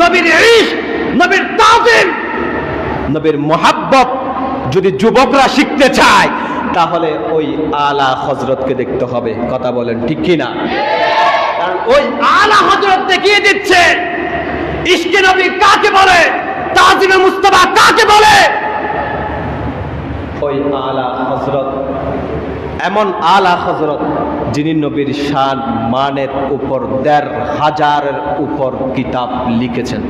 নবীর ইশ নবীর তাজিম, নবীর মোহাব্বত যদি যুবকরা শিখতে চায়, তাহলে ওই আলা হজরতকে দেখতে হবে। কথা বলেন ঠিক কি না কারণ ওই আলা হজরত দেখিয়ে দিচ্ছে, ইশকে নবী কাকে বলে, তাজিমে মুস্তফা কাকে বলে? ওই আলা হজরত এমন আলা হজরত যিনি নবীর শান মানের উপর দেড় হাজারের উপর কিতাব লিখেছেন।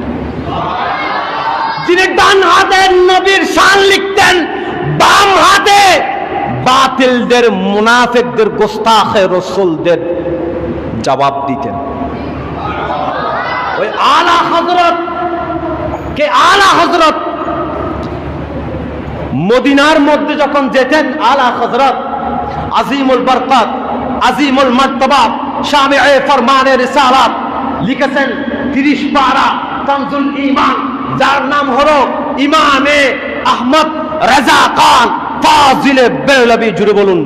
যিনি ডান হাতে নবীর শান লিখতেন, বাম হাতে বাতিলদের, মুনাফেকদের, গোস্তাখে রসুলদের জবাব দিতেন। ওই আলা হজরত কে আলা হজরত মদিনার মধ্যে যখন যেতেন, আলা হজরত আজিমুল বরকত, আজিমুল মর্তবা শামে ফরমানের রিসালাত। লিখেছেন তিরিশ পারা তানজুল ইমান যার নাম হলো ইমামে আহমদ রাজা খান, ফাজিলে বেলবি, জুড়ে বলুন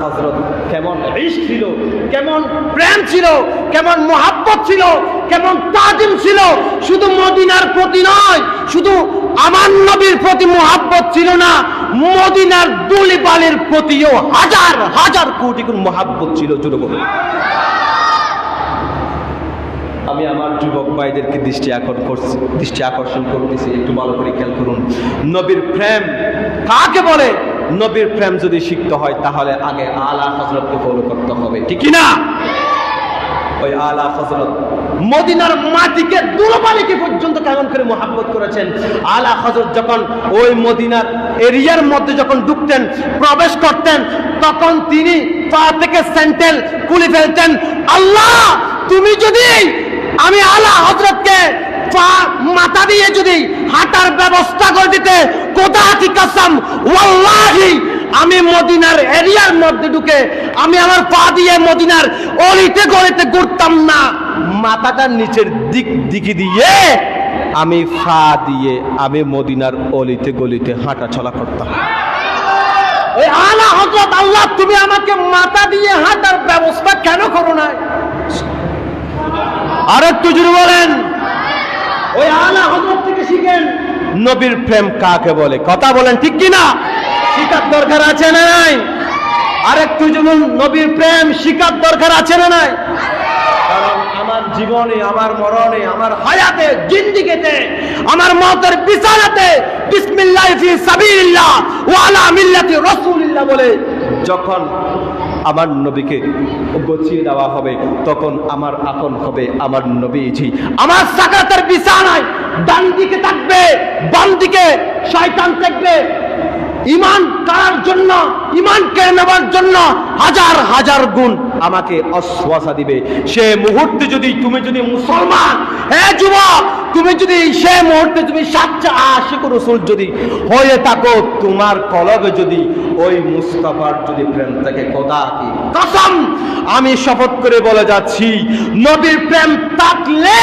হজরত কেমন ইশ ছিল, কেমন প্রেম ছিল, কেমন মোহাব্বত ছিল, কেমন তাজিম ছিল, শুধু মদিনার প্রতি নয়, শুধু আমার নবীর প্রতি মোহাব্বত ছিল না, মদিনার দুলিবালের প্রতিও হাজার হাজার কোটি গুণ মোহাব্বত ছিল বলুন। আমি আমার যুবক ভাইদেরকে দৃষ্টি আকর্ষণ করছি, দৃষ্টি আকর্ষণ করতেছি, একটু ভালো করে খেয়াল করুন। নবীর প্রেম কাকে বলে? নবীর প্রেম যদি শিখতে হয়, তাহলে আগে আলা হজরতকে ফলো করতে হবে, ঠিক না ওই আলা হজরত মদিনার মাটিকে দুরবালিকে পর্যন্ত কেমন করে মোহাব্বত করেছেন? আলা হজরত যখন ওই মদিনার এরিয়ার মধ্যে যখন ঢুকতেন, প্রবেশ করতেন, তখন তিনি পা থেকে স্যান্ডেল খুলে ফেলতেন, আল্লাহ, তুমি যদি আমি আলা হজরতকে পা মাথা দিয়ে যদি হাঁটার ব্যবস্থা করে দিতে, কোথা কি কাসাম ওয়াল্লাহি আমি মদিনার এরিয়ার মধ্যে ঢুকে আমি আমার পা দিয়ে মদিনার অলিতে গলিতে ঘুরতাম না। মাথাটা নিচের দিক দিকে দিয়ে আমি ফা দিয়ে আমি মদিনার অলিতে গলিতে হাঁটা চলা করতাম আলা তুমি আমাকে মাথা দিয়ে হাঁটার ব্যবস্থা কেন করো না আর একটু জুড়ে বলেন। ওই আলা হজরত থেকে শিখেন। নবীর প্রেম কাকে বলে? কথা বলেন ঠিক কি না শিকার দরকার আছে না নাই? আর একটু যেমন নবীর প্রেম শিকার দরকার আছে না নাই? কারণ আমার জীবনে, আমার মরণে, আমার হায়াতে, জিন্দিগিতে, আমার মতের বলে যখন আমার নবীকে দেওয়া হবে, তখন আমার হবে আমার নবীজি। আমার সাকাতের বিছানায় ডান দিকে থাকবে বাম দিকে শয়তান দেখবে, ইমান করার জন্য, ইমান কেড়ে নেওয়ার জন্য হাজার হাজার গুণ আমাকে অশ্বাসা দিবে। সে মুহূর্তে যদি তুমি যদি মুসলমান হ্যাঁ যুবক তুমি যদি সে মুহূর্তে তুমি সাচ্চা আশিক রসুল যদি হয়ে থাকো, তোমার কলবে যদি ওই মুস্তাফার যদি প্রেম থাকে কোদা কসম? আমি শপথ করে বলে যাচ্ছি, নবীর প্রেম থাকলে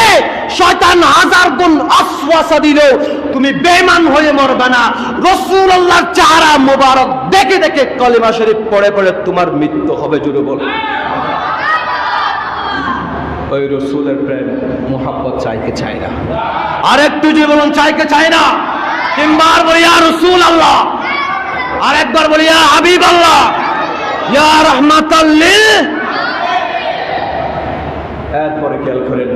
শয়তান হাজার গুণ আশ্বাসা দিল, তুমি বেমান হয়ে মরবে না। রসুল আল্লাহর চেহারা মোবারক দেখে দেখে কলিমা শরীফ পড়ে পড়ে তোমার মৃত্যু হবে জুড়ে বল। ওই রসুলের প্রেম মোহাব্বত চাইকে চায় না। আর একটু যে বলুন চাইকে চায় না। তিনবার বলি ইয়া রসুল আল্লাহ আর একবার বলি হাবিব আল্লাহ ইয়া রহমাত এরপরে খেয়াল করেন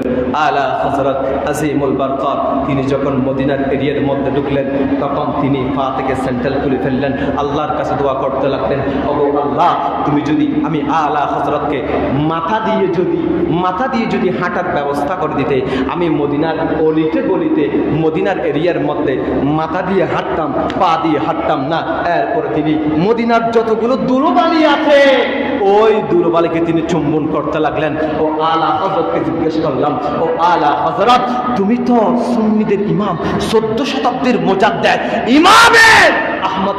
আলা হজরত আজিমুল বারকাত। তিনি যখন মদিনার এরিয়ার মধ্যে ঢুকলেন, তখন তিনি পা থেকে স্যান্ডেল খুলে ফেললেন। আল্লাহর কাছে দোয়া করতে লাগলেন, ওগো আল্লাহ, তুমি যদি, আমি আলা হজরতকে মাথা দিয়ে যদি, মাথা দিয়ে যদি হাঁটার ব্যবস্থা করে দিতে, আমি মদিনার অলিতে গলিতে, মদিনার এরিয়ার মধ্যে মাথা দিয়ে হাঁটতাম, পা দিয়ে হাঁটতাম না। এরপরে তিনি মদিনার যতগুলো দুরবালি আছে, ওই দুরবালিকে তিনি চুম্বন করতে লাগলেন। ও আলা হজরতকে জিজ্ঞেস করলাম, ও আলা হজরত তুমি তো সুন্নিদের ইমাম, চোদ্দ শতাব্দীর মোজাদ্দেদ। ইমামের আহমদ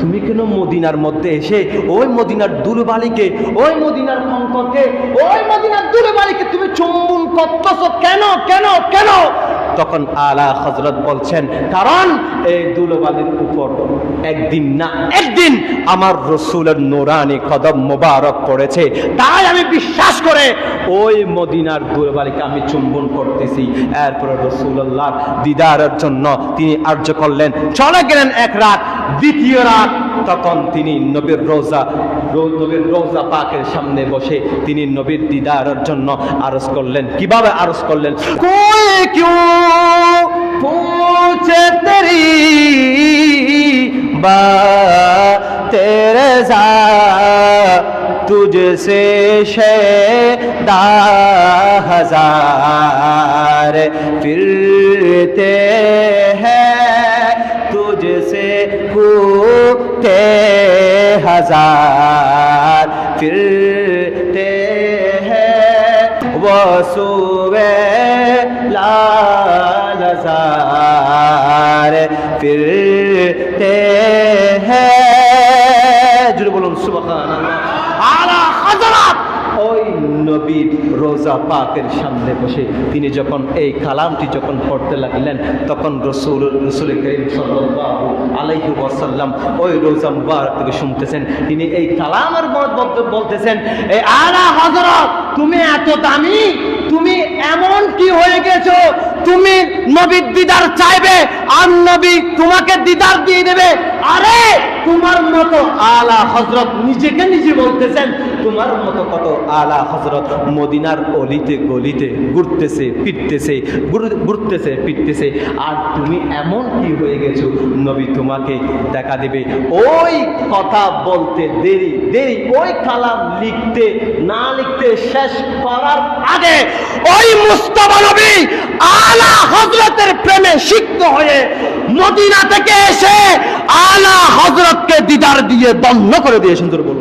তুমি কেন মদিনার মধ্যে এসে ওই মদিনার দুলবালিকে ওই মদিনার কঙ্করকে ওই মদিনার দুলবালিকে তুমি চুম্বন করতেছ? কেন কেন কেন? তখন আলা হজরত বলছেন, কারণ এই দুলোবালির উপর একদিন না একদিন আমার রসুলের নোরানি কদম মোবারক পড়েছে। তাই আমি বিশ্বাস করে ওই মদিনার দুলবালিকে আমি চুম্বন করতেছি। এরপরে রসুল্লাহ দিদারের জন্য তিনি আর্য করলেন। চলে গেলেন এক রাত দ্বিতীয় রাত, তখন তিনি নবীর রোজা নবীর রোজা পাকের সামনে বসে তিনি নবীর দিদারের জন্য আরজ করলেন। কীভাবে আরজ করলেন? কই কিউ বা তেরে যা হাজার ফিরতে হ্যাঁ। گھومتے ہزار پھرتے ہیں وہ سوے لال ہزار پھرتے ہیں۔ جرب الم سبحان اللہ۔ নবীর রোজা পাকের সামনে বসে তিনি যখন এই কালামটি যখন পড়তে লাগলেন, তখন রসুল রসুল করিম সাল্লাল্লাহু আলাইহি ওয়াসাল্লাম ওই রোজা মুবারক থেকে শুনতেছেন। তিনি এই কালামের বলতেছেন এই আলা হযরত, তুমি এত দামি? তুমি এমন কি হয়ে গেছো? তুমি নবীর দিদার চাইবে, আর নবী তোমাকে দিদার দিয়ে দেবে? আরে, তোমার মতো আলা হজরত নিজেকে নিজে বলতেছেন তোমার মতো কত আলা হজরত মদিনার অলিতে গলিতে ঘুরতেছে, ফিরতেছে ঘুরতেছে, ফিরতেছে। আর তুমি এমন কি হয়ে গেছো? নবী তোমাকে দেখা দেবে। ওই কথা বলতে দেরি দেরি। ওই কালাম লিখতে, না লিখতে শেষ করার আগে ওই মুস্তফা নবী আলা হজরতের প্রেমে সিক্ত হয়ে মদিনা থেকে এসে আলা হজরতকে দিদার দিয়ে বন্ধ করে দিয়ে সুন্দর বলুন